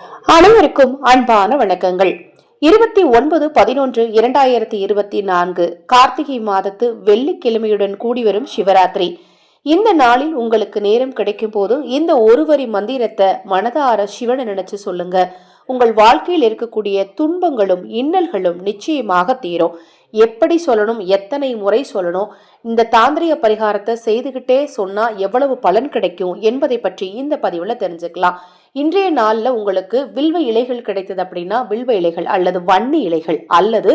அனைவருக்கும் அன்பான வணக்கங்கள். இருபத்தி ஒன்பது பதினொன்று இரண்டாயிரத்தி இருபத்தி நான்கு கார்த்திகை மாதத்து வெள்ளிக்கிழமையுடன் கூடி வரும் சிவராத்திரி. இந்த நாளில் உங்களுக்கு நேரம் கிடைக்கும் போது இந்த ஒரு வரி மந்திரத்தை மனதார சிவனை நினைச்சு சொல்லுங்க. உங்கள் வாழ்க்கையில் இருக்கக்கூடிய துன்பங்களும் இன்னல்களும் நிச்சயமாக தீரும். எப்படி சொல்லணும் எத்தனை முறை சொல்லணும் இந்த தாந்திரிக பரிகாரத்தை செய்துகிட்டே சொன்னால் எவ்வளவு பலன் கிடைக்கும் என்பதை பற்றி இந்த பதிவில் தெரிஞ்சுக்கலாம். இன்றைய நாளில் உங்களுக்கு வில்வ இலைகள் கிடைத்தது அப்படின்னா வில்வ இலைகள் அல்லது வன்னி இலைகள் அல்லது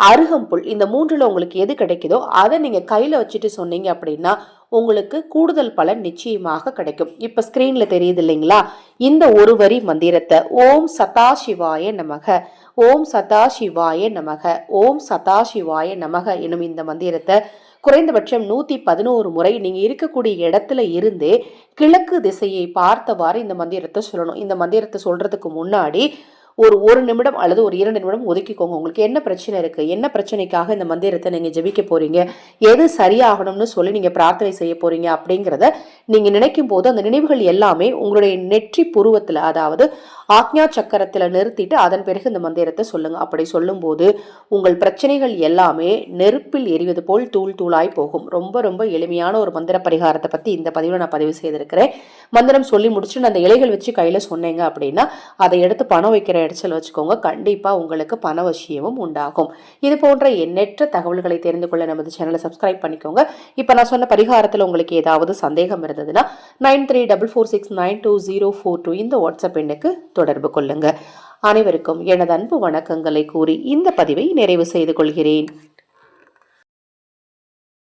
அருகம்புல் இந்த மூன்றில் உங்களுக்கு எது கிடைக்குதோ அதை நீங்கள் கையில் வச்சுட்டு சொன்னீங்க அப்படின்னா உங்களுக்கு கூடுதல் பலன் நிச்சயமாக கிடைக்கும். இப்போ ஸ்க்ரீனில் தெரியுது இல்லைங்களா? இந்த ஒரு வரி மந்திரத்தை ஓம் சதாசிவாய நமக. ஓம் சதாசிவாய நமக. ஓம் சதாசிவாய நமக எனும் இந்த மந்திரத்தை குறைந்தபட்சம் நூற்றி பதினோரு முறை நீங்கள் இருக்கக்கூடிய இடத்துல இருந்தே கிழக்கு திசையை பார்த்தவாறு இந்த மந்திரத்தை சொல்லணும். இந்த மந்திரத்தை சொல்கிறதுக்கு முன்னாடி ஒரு ஒரு நிமிடம் அல்லது ஒரு இரண்டு நிமிடம் ஒதுக்கிக்கோங்க. உங்களுக்கு என்ன பிரச்சனை இருக்கு? என்ன பிரச்சனைக்காக இந்த மந்திரத்தை நீங்க ஜெபிக்க போறீங்க? எது சரியாகணும்னு சொல்லி நீங்க பிரார்த்தனை செய்ய போறீங்க அப்படிங்கிறத நீங்க நினைக்கும் போது அந்த நினைவுகள் எல்லாமே உங்களுடைய நெற்றி புருவத்தில் அதாவது ஆக்ஞா சக்கரத்தில் நிறுத்திட்டு அதன் பிறகு இந்த மந்திரத்தை சொல்லுங்க. அப்படி சொல்லும்போது உங்கள் பிரச்சனைகள் எல்லாமே நெருப்பில் எரிவது போல் தூள் தூளாய் போகும். ரொம்ப ரொம்ப எளிமையான ஒரு மந்திர பரிகாரத்தை பத்தி இந்த பதிவில் நான் பதிவு செய்திருக்கிறேன். மந்திரம் சொல்லி முடிச்சுட்டு அந்த இலைகள் வச்சு கையில சொன்னேங்க அப்படின்னா அதை எடுத்து பணம் வைக்கிற இடைச்சல் வச்சுக்கோங்க. கண்டிப்பாக உங்களுக்கு பண விஷயமும் உண்டாகும். இது போன்ற எண்ணற்ற தகவல்களை தெரிந்து கொள்ள நமது சேனலை சப்ஸ்கிரைப் பண்ணிக்கோங்க. இப்போ நான் சொன்ன பரிகாரத்தில் உங்களுக்கு ஏதாவது சந்தேகம் இருந்ததுன்னா nine three double four six nine two zero four two இந்த வாட்ஸ்அப் எண்ணுக்கு தொடர்பு கொள்ளுங்கள் அனைவருக்கும் எனது அன்பு வணக்கங்களை கூறி இந்த பதிவை நிறைவு செய்து கொள்கிறேன்.